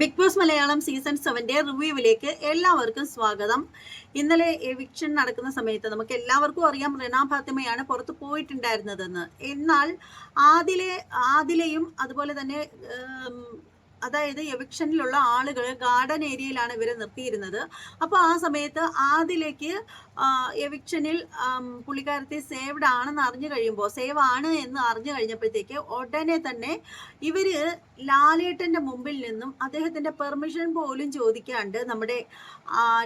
Big boss Malayalam season സെവന്റെ റിവ്യൂവിലേക്ക് എല്ലാവർക്കും സ്വാഗതം. ഇന്നലെ എവിക്ഷൻ നടക്കുന്ന സമയത്ത് നമുക്ക് എല്ലാവർക്കും അറിയാം റിന ഫാത്തിമയാണ് പുറത്ത് പോയിട്ടുണ്ടായിരുന്നതെന്ന്. എന്നാൽ ആദിലെ ആദിലെയും അതുപോലെ തന്നെ അതായത് എവിക്ഷനിലുള്ള ആളുകൾ ഗാർഡൻ ഏരിയയിലാണ് ഇവരെ നിർത്തിയിരുന്നത്. അപ്പോൾ ആ സമയത്ത് ആദിലേക്ക് എവിക്ഷനിൽ പുള്ളിക്കാരത്തെ സേവ്ഡ് ആണെന്ന് അറിഞ്ഞു കഴിയുമ്പോൾ സേവ് ആണ് എന്ന് അറിഞ്ഞു കഴിഞ്ഞപ്പോഴത്തേക്ക് ഉടനെ തന്നെ ഇവർ ലാലേട്ടന്റെ മുമ്പിൽ നിന്നും അദ്ദേഹത്തിന്റെ പെർമിഷൻ പോലും ചോദിക്കാണ്ട് നമ്മുടെ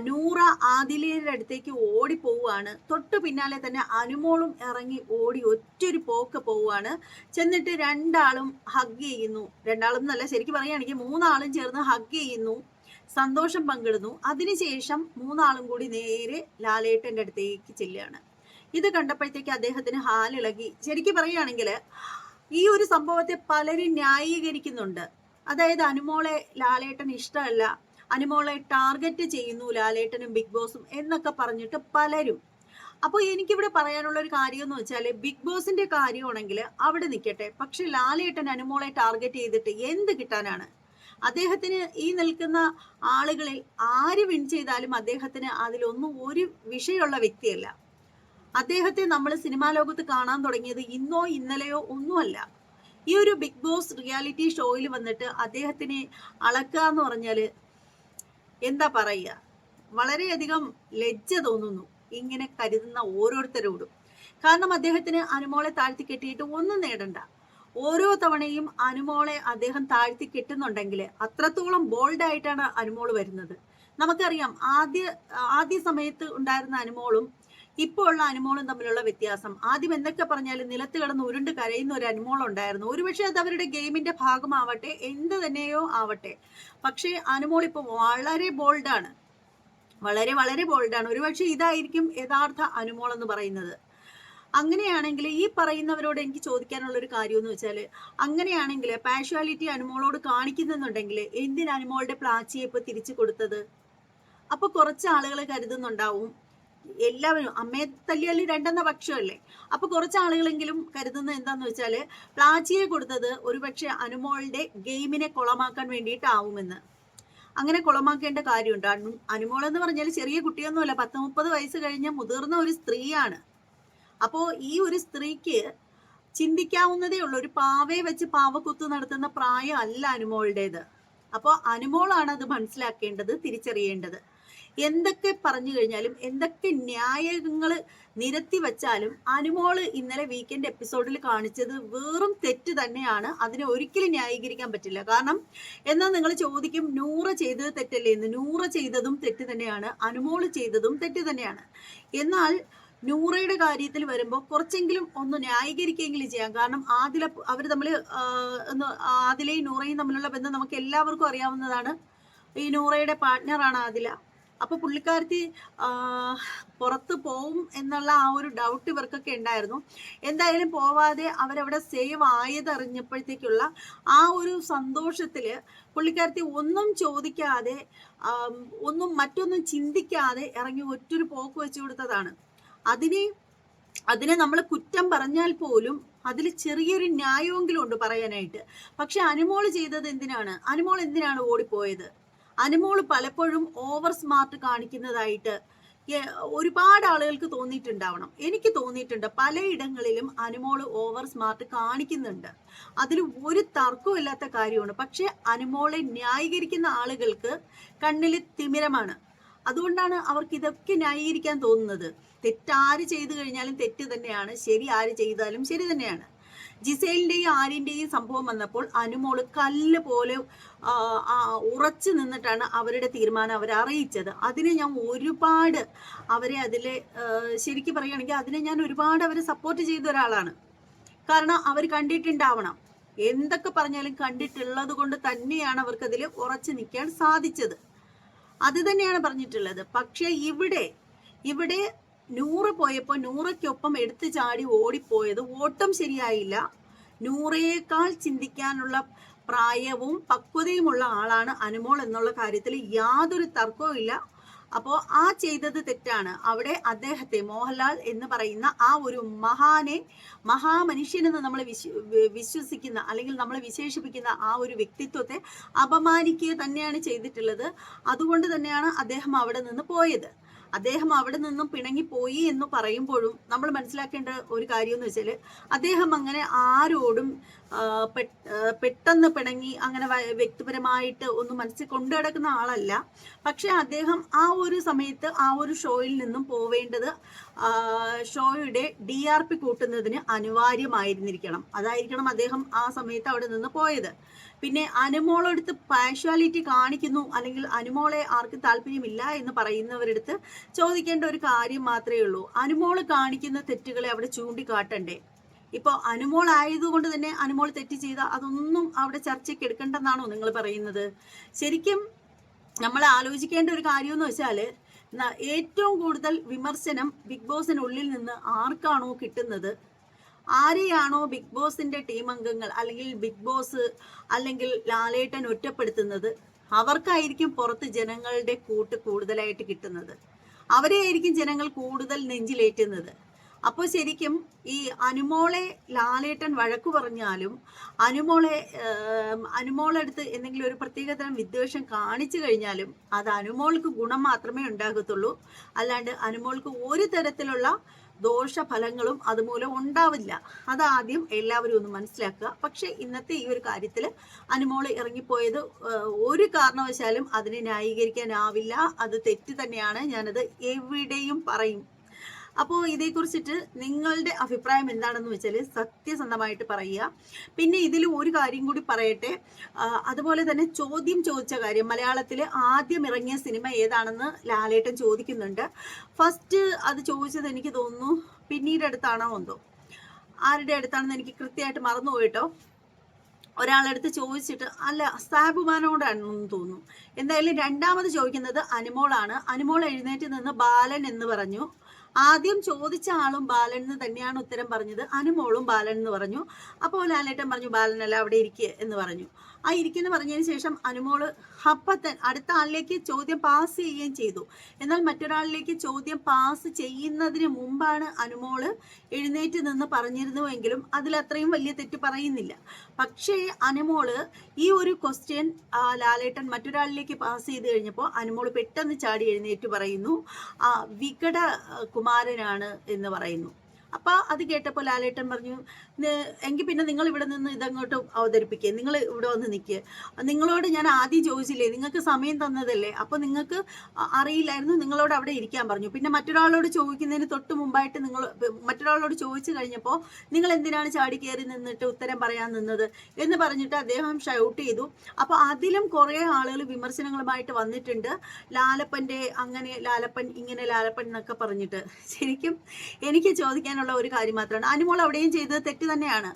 നൂറ ആദിലയുടെ അടുത്തേക്ക് ഓടി പോവുകയാണ്. തൊട്ടു പിന്നാലെ തന്നെ അനുമോളും ഇറങ്ങി ഓടി ഒറ്റൊരു പോക്ക് പോവുകയാണ്. ചെന്നിട്ട് രണ്ടാളും ഹഗ് ചെയ്യുന്നു. രണ്ടാളും എന്നല്ല ശരിക്കും പറയുകയാണെങ്കിൽ മൂന്നാളും ചേർന്ന് ഹഗ് ചെയ്യുന്നു. സന്തോഷം പങ്കിടുന്നു. അതിനുശേഷം മൂന്നാളും കൂടി നേരെ ലാലേട്ടന്റെ അടുത്തേക്ക് ചെല്ലുകയാണ്. ഇത് കണ്ടപ്പോഴത്തേക്ക് അദ്ദേഹത്തിന് ഹാലിളകി. ശരിക്കും പറയുകയാണെങ്കിൽ ഈ ഒരു സംഭവത്തെ പലരും ന്യായീകരിക്കുന്നുണ്ട്. അതായത് അനുമോളെ ലാലേട്ടൻ ഇഷ്ടമല്ല അനുമോളെ ടാർഗറ്റ് ചെയ്യുന്നു ലാലേട്ടനും ബിഗ് ബോസും എന്നൊക്കെ പറഞ്ഞിട്ട് പലരും. അപ്പോൾ എനിക്കിവിടെ പറയാനുള്ള ഒരു കാര്യം എന്ന് വെച്ചാൽ ബിഗ് ബോസിന്റെ കാര്യമാണെങ്കിൽ അവിടെ നിൽക്കട്ടെ പക്ഷെ ലാലേട്ടൻ അനുമോളെ ടാർഗറ്റ് ചെയ്തിട്ട് എന്ത് കിട്ടാനാണ്? അദ്ദേഹത്തിന് ഈ നിൽക്കുന്ന ആളുകളിൽ ആര് വിൻ ചെയ്താലും അദ്ദേഹത്തിന് അതിലൊന്നും ഒരു വിഷയമുള്ള വ്യക്തിയല്ല. അദ്ദേഹത്തെ നമ്മൾ സിനിമാ ലോകത്ത് കാണാൻ തുടങ്ങിയത് ഇന്നോ ഇന്നലെയോ ഒന്നുമല്ല. ഈ ഒരു ബിഗ് ബോസ് റിയാലിറ്റി ഷോയിൽ വന്നിട്ട് അദ്ദേഹത്തിനെ അളക്കുക എന്ന് പറഞ്ഞാൽ എന്താ പറയുക? വളരെയധികം ലജ്ജ തോന്നുന്നു. ഇങ്ങനെ കരുതുന്ന ഓരോരുത്തരോടും. കാരണം അദ്ദേഹത്തിന് അനുമോളെ താഴ്ത്തി കെട്ടിയിട്ട് ഒന്നും നേടണ്ട. ഓരോ തവണയും അനുമോളെ അദ്ദേഹം താഴ്ത്തി കെട്ടുന്നുണ്ടെങ്കിൽ അത്രത്തോളം ബോൾഡായിട്ടാണ് അനുമോൾ വരുന്നത്. നമുക്കറിയാം ആദ്യ ആദ്യ സമയത്ത് ഉണ്ടായിരുന്ന അനുമോളും ഇപ്പോൾ ഉള്ള അനുമോളും തമ്മിലുള്ള വ്യത്യാസം. ആദ്യം എന്തൊക്കെ പറഞ്ഞാലും നിലത്ത് കിടന്ന് ഉരുണ്ട് കരയുന്ന ഒരു അനുമോൾ ഉണ്ടായിരുന്നു. ഒരുപക്ഷെ അത് അവരുടെ ഗെയിമിന്റെ ഭാഗമാവട്ടെ എന്ത് തന്നെയോ ആവട്ടെ. പക്ഷേ അനുമോൾ ഇപ്പോൾ വളരെ ബോൾഡാണ് വളരെ വളരെ ബോൾഡാണ് ഒരുപക്ഷെ ഇതായിരിക്കും യഥാർത്ഥ അനുമോൾ എന്ന് പറയുന്നത്. അങ്ങനെയാണെങ്കിൽ ഈ പറയുന്നവരോട് എനിക്ക് ചോദിക്കാനുള്ള ഒരു കാര്യം എന്ന് വെച്ചാൽ അങ്ങനെയാണെങ്കിൽ പാഷ്വാലിറ്റി അനുമോളോട് കാണിക്കുന്നുണ്ടെങ്കിൽ എന്തിന് അനുമോളുടെ പ്ലാച്ചിയെ ഇപ്പൊ തിരിച്ചു കൊടുത്തത്? അപ്പൊ കുറച്ച് ആളുകൾ കരുതുന്നുണ്ടാവും. എല്ലാവരും അമ്മയെ തല്ലിയല്ലി രണ്ടെന്ന പക്ഷമല്ലേ? അപ്പൊ കുറച്ച് ആളുകളെങ്കിലും കരുതുന്നത് എന്താന്ന് വെച്ചാൽ പ്ലാച്ചിയെ കൊടുത്തത് ഒരുപക്ഷെ അനുമോളുടെ ഗെയിമിനെ കുളമാക്കാൻ വേണ്ടിയിട്ടാവുമെന്ന്. അങ്ങനെ കുളമാക്കേണ്ട കാര്യമുണ്ട്. അനുമോൾ എന്ന് പറഞ്ഞാൽ ചെറിയ കുട്ടിയൊന്നുമല്ല. പത്ത് മുപ്പത് വയസ്സ് കഴിഞ്ഞ മുതിർന്ന ഒരു സ്ത്രീയാണ്. അപ്പോൾ ഈ ഒരു സ്ത്രീക്ക് ചിന്തിക്കാവുന്നതേ ഉള്ളൂ. ഒരു പാവയെ വെച്ച് പാവക്കുത്ത് നടത്തുന്ന പ്രായം അല്ല അനുമോളുടേത്. അപ്പോൾ അനുമോളാണ് അത് മനസ്സിലാക്കേണ്ടത് തിരിച്ചറിയേണ്ടത്. എന്തൊക്കെ പറഞ്ഞു കഴിഞ്ഞാലും എന്തൊക്കെ ന്യായങ്ങൾ നിരത്തി വച്ചാലും അനുമോൾ ഇന്നലെ വീക്കെൻഡ് എപ്പിസോഡിൽ കാണിച്ചത് വെറും തെറ്റ് തന്നെയാണ്. അതിനെ ഒരിക്കലും ന്യായീകരിക്കാൻ പറ്റില്ല. കാരണം എന്നാൽ നിങ്ങൾ ചോദിക്കും നൂറ ചെയ്തത് തെറ്റല്ലേ എന്ന്. നൂറ ചെയ്തതും തെറ്റ് തന്നെയാണ്. അനുമോൾ ചെയ്തതും തെറ്റ് തന്നെയാണ്. എന്നാൽ നൂറയുടെ കാര്യത്തിൽ വരുമ്പോൾ കുറച്ചെങ്കിലും ഒന്ന് ന്യായീകരിക്കുകയെങ്കിലും ചെയ്യാം. കാരണം ആദില അവർ തമ്മിൽ ആദിലയും നൂറയും തമ്മിലുള്ള ബന്ധം നമുക്ക് എല്ലാവർക്കും അറിയാവുന്നതാണ്. ഈ നൂറയുടെ പാർട്ട്ണറാണ് ആദില. അപ്പൊ പുള്ളിക്കാരത്തി പുറത്ത് പോവും എന്നുള്ള ആ ഒരു ഡൗട്ട് ഇവർക്കൊക്കെ ഉണ്ടായിരുന്നു. എന്തായാലും പോവാതെ അവരവിടെ സേവ് ആയതറിഞ്ഞപ്പോഴത്തേക്കുള്ള ആ ഒരു സന്തോഷത്തിൽ പുള്ളിക്കാരത്തി ഒന്നും ചോദിക്കാതെ ഒന്നും മറ്റൊന്നും ചിന്തിക്കാതെ ഇറങ്ങി ഒറ്റൊരു പോക്ക് വെച്ചു കൊടുത്തതാണ്. അതിനെ അതിനെ നമ്മൾ കുറ്റം പറഞ്ഞാൽ പോലും അതിൽ ചെറിയൊരു ന്യായമെങ്കിലും ഉണ്ട് പറയാനായിട്ട്. പക്ഷെ അനുമോൾ ചെയ്തത് എന്തിനാണ്? അനുമോൾ എന്തിനാണ് ഓടിപ്പോയത്? അനുമോൾ പലപ്പോഴും ഓവർ സ്മാർട്ട് കാണിക്കുന്നതായിട്ട് ഒരുപാട് ആളുകൾക്ക് തോന്നിയിട്ടുണ്ടാവണം. എനിക്ക് തോന്നിയിട്ടുണ്ട് പലയിടങ്ങളിലും അനുമോൾ ഓവർ സ്മാർട്ട് കാണിക്കുന്നുണ്ട്. അതിൽ ഒരു തർക്കവും ഇല്ലാത്ത കാര്യമാണ്. പക്ഷെ അനുമോളെ ന്യായീകരിക്കുന്ന ആളുകൾക്ക് കണ്ണിൽ തിമിരമാണ്. അതുകൊണ്ടാണ് അവർക്ക് ഇതൊക്കെ ന്യായീകരിക്കാൻ തോന്നുന്നത്. തെറ്റാര് ചെയ്തു കഴിഞ്ഞാലും തെറ്റ് തന്നെയാണ്. ശരി ആര് ചെയ്താലും ശരി തന്നെയാണ്. ജിസേലിന്റെയും ആര്യന്റെയും സംഭവം വന്നപ്പോൾ അനുമോൾ കല്ല് പോലെ ഉറച്ചു നിന്നിട്ടാണ് അവരുടെ തീരുമാനം അവരെ അറിയിച്ചത്. അതിനെ ഞാൻ ഒരുപാട് അവരെ അതിൽ ശരിക്കും പറയുകയാണെങ്കിൽ അതിനെ ഞാൻ ഒരുപാട് അവരെ സപ്പോർട്ട് ചെയ്ത ഒരാളാണ്. കാരണം അവർ കണ്ടിട്ടുണ്ടാവണം. എന്തൊക്കെ പറഞ്ഞാലും കണ്ടിട്ടുള്ളത് കൊണ്ട് തന്നെയാണ് അവർക്ക് അതിൽ ഉറച്ചു നിൽക്കാൻ സാധിച്ചത്. അത് തന്നെയാണ് പറഞ്ഞിട്ടുള്ളത്. പക്ഷേ ഇവിടെ ഇവിടെ നൂറ് പോയപ്പോൾ നൂറയ്ക്കൊപ്പം എടുത്തു ചാടി ഓടിപ്പോയത് ഓട്ടം ശരിയായില്ല. നൂറയേക്കാൾ ചിന്തിക്കാനുള്ള പ്രായവും പക്വതയുമുള്ള ആളാണ് അനുമോൾ എന്നുള്ള കാര്യത്തിൽ യാതൊരു തർക്കവും ഇല്ല. അപ്പോൾ ആ ചെയ്തത് തെറ്റാണ്. അവിടെ അദ്ദേഹത്തെ മോഹൻലാൽ എന്ന് പറയുന്ന ആ ഒരു മഹാനെ മഹാമനുഷ്യനെന്ന് നമ്മൾ വിശ്വസിക്കുന്ന അല്ലെങ്കിൽ നമ്മൾ വിശേഷിപ്പിക്കുന്ന ആ ഒരു വ്യക്തിത്വത്തെ അപമാനിക്കുക തന്നെയാണ് ചെയ്തിട്ടുള്ളത്. അതുകൊണ്ട് തന്നെയാണ് അദ്ദേഹം അവിടെ നിന്ന് പോയത്. അദ്ദേഹം അവിടെ നിന്നും പിണങ്ങിപ്പോയി എന്ന് പറയുമ്പോഴും നമ്മൾ മനസ്സിലാക്കേണ്ട ഒരു കാര്യം എന്ന് വെച്ചാൽ അദ്ദേഹം അങ്ങനെ ആരോടും പെട്ടെന്ന് പിണങ്ങി അങ്ങനെ വ്യക്തിപരമായിട്ട് ഒന്നും മനസ്സിൽ കൊണ്ടു ആളല്ല. പക്ഷെ അദ്ദേഹം ആ ഒരു സമയത്ത് ആ ഒരു ഷോയിൽ നിന്നും പോവേണ്ടത് ഷോയുടെ ഡി ആർ പി കൂട്ടുന്നതിന് അനിവാര്യമായിരുന്നിരിക്കണം. അതായിരിക്കണം അദ്ദേഹം ആ സമയത്ത് അവിടെ നിന്ന് പോയത്. പിന്നെ അനുമോളെടുത്ത് പാഷ്വാലിറ്റി കാണിക്കുന്നു അല്ലെങ്കിൽ അനുമോളെ ആർക്ക് താല്പര്യമില്ല എന്ന് പറയുന്നവരെടുത്ത് ചോദിക്കേണ്ട ഒരു കാര്യം മാത്രമേ ഉള്ളൂ. അനുമോൾ കാണിക്കുന്ന തെറ്റുകളെ അവിടെ ചൂണ്ടിക്കാട്ടണ്ടേ? ഇപ്പോൾ അനുമോൾ ആയതുകൊണ്ട് തന്നെ അനുമോൾ തെറ്റ് ചെയ്ത അതൊന്നും അവിടെ ചർച്ചയ്ക്ക് എടുക്കേണ്ടെന്നാണോ നിങ്ങൾ പറയുന്നത്? ശരിക്കും നമ്മൾ ആലോചിക്കേണ്ട ഒരു കാര്യം എന്ന് വെച്ചാൽ ഏറ്റവും കൂടുതൽ വിമർശനം ബിഗ് ബോസിനുള്ളിൽ നിന്ന് ആർക്കാണോ കിട്ടുന്നത്? ആരെയാണോ ബിഗ് ബോസിന്റെ ടീം അംഗങ്ങൾ അല്ലെങ്കിൽ ബിഗ് ബോസ് അല്ലെങ്കിൽ ലാലേട്ടൻ ഒറ്റപ്പെടുത്തുന്നത്? അവർക്കായിരിക്കും പുറത്ത് ജനങ്ങളുടെ കൂട്ട് കൂടുതലായിട്ട് കിട്ടുന്നത്. അവരെയായിരിക്കും ജനങ്ങൾ കൂടുതൽ നെഞ്ചിലേറ്റുന്നത്. അപ്പോൾ ശരിക്കും ഈ അനുമോളെ ലാലേട്ടൻ വഴക്കു പറഞ്ഞാലും അനുമോളെ അനുമോളെടുത്ത് എന്തെങ്കിലും ഒരു പ്രത്യേകതരം വിദ്വേഷം കാണിച്ചു കഴിഞ്ഞാലും അത് അനുമോൾക്ക് ഗുണം മാത്രമേ ഉണ്ടാകത്തുള്ളൂ. അല്ലാണ്ട് അനുമോൾക്ക് ഒരു തരത്തിലുള്ള ദോഷഫലങ്ങളും അതുമൂലം ഉണ്ടാവില്ല. അതാദ്യം എല്ലാവരും ഒന്ന് മനസ്സിലാക്കുക. പക്ഷെ ഇന്നത്തെ ഈ ഒരു കാര്യത്തിൽ അനുമോൾ ഇറങ്ങിപ്പോയത് ഒരു കാരണവശാലും അതിനെ ന്യായീകരിക്കാനാവില്ല. അത് തെറ്റ് തന്നെയാണ്. ഞാനത് എവിടെയും പറയും. അപ്പോൾ ഇതേക്കുറിച്ചിട്ട് നിങ്ങളുടെ അഭിപ്രായം എന്താണെന്ന് വെച്ചാൽ സത്യസന്ധമായിട്ട് പറയുക. പിന്നെ ഇതിൽ ഒരു കാര്യം കൂടി പറയട്ടെ. അതുപോലെ തന്നെ ചോദ്യം ചോദിച്ച കാര്യം. മലയാളത്തിൽ ആദ്യം ഇറങ്ങിയ സിനിമ ഏതാണെന്ന് ലാലേട്ടൻ ചോദിക്കുന്നുണ്ട്. ഫസ്റ്റ് അത് ചോദിച്ചത് എനിക്ക് തോന്നുന്നു പിന്നീട് അടുത്താണോ എന്തോ. ആരുടെ അടുത്താണെന്ന് എനിക്ക് കൃത്യമായിട്ട് മറന്നുപോയിട്ടോ ഒരാളെടുത്ത് ചോദിച്ചിട്ട് അല്ല സാബുമാനോടാണെന്ന് തോന്നുന്നു. എന്തായാലും രണ്ടാമത് ചോദിക്കുന്നത് അനുമോളാണ്. അനുമോൾ എഴുന്നേറ്റ് നിന്ന് ബാലൻ എന്ന് പറഞ്ഞു. ആദ്യം ചോദിച്ച ആളും ബാലൻ എന്ന് തന്നെയാണ് ഉത്തരം പറഞ്ഞത്. അനുമോളും ബാലൻ എന്ന് പറഞ്ഞു. അപ്പോൾ ലാലേട്ടൻ പറഞ്ഞു ബാലനല്ല അവിടെ ഇരിക്കുക എന്ന് പറഞ്ഞു. ആ ഇരിക്കുന്ന പറഞ്ഞതിന് ശേഷം അനുമോൾ അപ്പത്തൻ അടുത്ത ആളിലേക്ക് ചോദ്യം പാസ് ചെയ്യുകയും ചെയ്തു. എന്നാൽ മറ്റൊരാളിലേക്ക് ചോദ്യം പാസ് ചെയ്യുന്നതിന് മുമ്പാണ് അനുമോൾ എഴുന്നേറ്റ് നിന്ന് പറഞ്ഞിരുന്നുവെങ്കിലും അതിലത്രയും വലിയ തെറ്റ് പറയുന്നില്ല. പക്ഷേ അനുമോൾ ഈ ഒരു ക്വസ്റ്റ്യൻ ലാലേട്ടൻ മറ്റൊരാളിലേക്ക് പാസ് ചെയ്ത് കഴിഞ്ഞപ്പോൾ അനുമോൾ പെട്ടെന്ന് ചാടി എഴുന്നേറ്റ് പറയുന്നു. ആ വികട കുമാരനാണ് എന്ന് പറയുന്നു. അപ്പൊ അത് കേട്ടപ്പോൾ ലാലേട്ടൻ പറഞ്ഞു എങ്കിൽ പിന്നെ നിങ്ങൾ ഇവിടെ നിന്ന് ഇതങ്ങോട്ട് അവതരിപ്പിക്കുക നിങ്ങൾ ഇവിടെ വന്ന് നിൽക്കുക നിങ്ങളോട് ഞാൻ ആദ്യം ചോദിച്ചില്ലേ നിങ്ങൾക്ക് സമയം തന്നതല്ലേ? അപ്പോൾ നിങ്ങൾക്ക് അറിയില്ലായിരുന്നു നിങ്ങളോട് അവിടെ ഇരിക്കാൻ പറഞ്ഞു. പിന്നെ മറ്റൊരാളോട് ചോദിക്കുന്നതിന് തൊട്ട് മുമ്പായിട്ട് നിങ്ങൾ മറ്റൊരാളോട് ചോദിച്ചു കഴിഞ്ഞപ്പോൾ നിങ്ങൾ എന്തിനാണ് ചാടി കയറി നിന്നിട്ട് ഉത്തരം പറയാൻ നിന്നത് എന്ന് പറഞ്ഞിട്ട് അദ്ദേഹം ഷൗട്ട് ചെയ്തു. അപ്പോൾ അതിലും കുറേ ആളുകൾ വിമർശനങ്ങളുമായിട്ട് വന്നിട്ടുണ്ട്. ലാലപ്പന്റെ അങ്ങനെ ലാലപ്പൻ ഇങ്ങനെ ലാലപ്പൻ എന്നൊക്കെ പറഞ്ഞിട്ട്. ശരിക്കും എനിക്ക് ചോദിക്കാനുള്ള ഒരു കാര്യം മാത്രമാണ്. അനുമോൾ അവിടെയും ചെയ്തത് തെറ്റ് തന്നെയാണ്.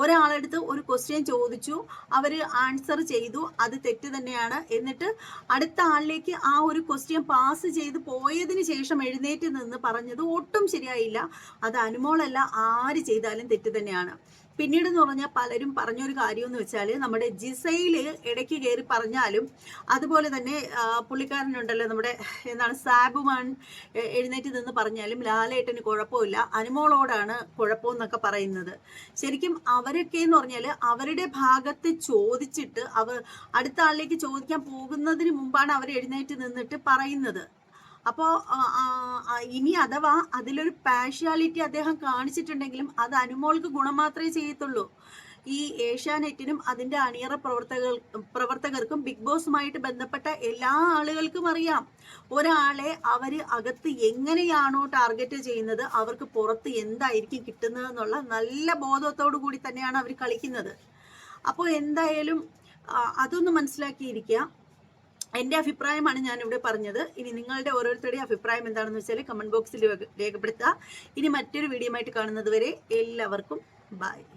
ഒരാളെടുത്ത് ഒരു ക്വസ്റ്റ്യൻ ചോദിച്ചു. അവർ ആൻസർ ചെയ്തു. അത് തെറ്റ് തന്നെയാണ്. എന്നിട്ട് അടുത്ത ആളിലേക്ക് ആ ഒരു ക്വസ്റ്റ്യൻ പാസ് ചെയ്ത് പോയതിന് ശേഷം എഴുന്നേറ്റ് നിന്ന് പറഞ്ഞത് ഒട്ടും ശരിയായില്ല. അത് അനുമോളല്ല ആര് ചെയ്താലും തെറ്റ് തന്നെയാണ്. പിന്നീട് എന്ന് പറഞ്ഞാൽ പലരും പറഞ്ഞൊരു കാര്യം എന്ന് വെച്ചാൽ നമ്മുടെ ജിസയിൽ ഇടയ്ക്ക് കയറി പറഞ്ഞാലും അതുപോലെ തന്നെ പുള്ളിക്കാരനുണ്ടല്ലോ നമ്മുടെ എന്താണ് സാബുമാൻ എഴുന്നേറ്റ് നിന്ന് പറഞ്ഞാലും ലാലേട്ടന് കുഴപ്പമില്ല അനുമോളോടാണ് കുഴപ്പമെന്നൊക്കെ പറയുന്നത്. ശരിക്കും അവരൊക്കെ എന്ന് പറഞ്ഞാൽ അവരുടെ ഭാഗത്ത് ചോദിച്ചിട്ട് അവർ അടുത്ത ആളിലേക്ക് ചോദിക്കാൻ പോകുന്നതിന് മുമ്പാണ് അവർ എഴുന്നേറ്റ് നിന്നിട്ട് പറയുന്നത്. അപ്പോൾ ഇനി അഥവാ അതിലൊരു പാഷ്യാലിറ്റി അദ്ദേഹം കാണിച്ചിട്ടുണ്ടെങ്കിലും അത് അനുമോൾക്ക് ഗുണം മാത്രമേ ചെയ്യത്തുള്ളൂ. ഈ ഏഷ്യാനെറ്റിനും അതിന്റെ അണിയറ പ്രവർത്തകർ പ്രവർത്തകർക്കും ബിഗ് ബോസുമായിട്ട് ബന്ധപ്പെട്ട എല്ലാ ആളുകൾക്കും അറിയാം. ഒരാളെ അവർ അകത്ത് എങ്ങനെയാണോ ടാർഗറ്റ് ചെയ്യുന്നത് അവർക്ക് പുറത്ത് എന്തായിരിക്കും കിട്ടുന്നത് എന്നുള്ള നല്ല ബോധത്തോടു കൂടി തന്നെയാണ് അവർ കളിക്കുന്നത്. അപ്പോൾ എന്തായാലും അതൊന്ന് മനസ്സിലാക്കിയിരിക്കുക. എന്റെ അഭിപ്രായമാണ് ഞാൻ ഇവിടെ പറഞ്ഞത്. ഇനി നിങ്ങളുടെ ഓരോരുത്തരുടെയും അഭിപ്രായം എന്താണെന്ന് വെച്ചാൽ കമന്റ് ബോക്സിൽ രേഖപ്പെടുത്തുക. ഇനി മറ്റൊരു വീഡിയോ ആയിട്ട് കാണുന്നത് വരെ എല്ലാവർക്കും ബൈ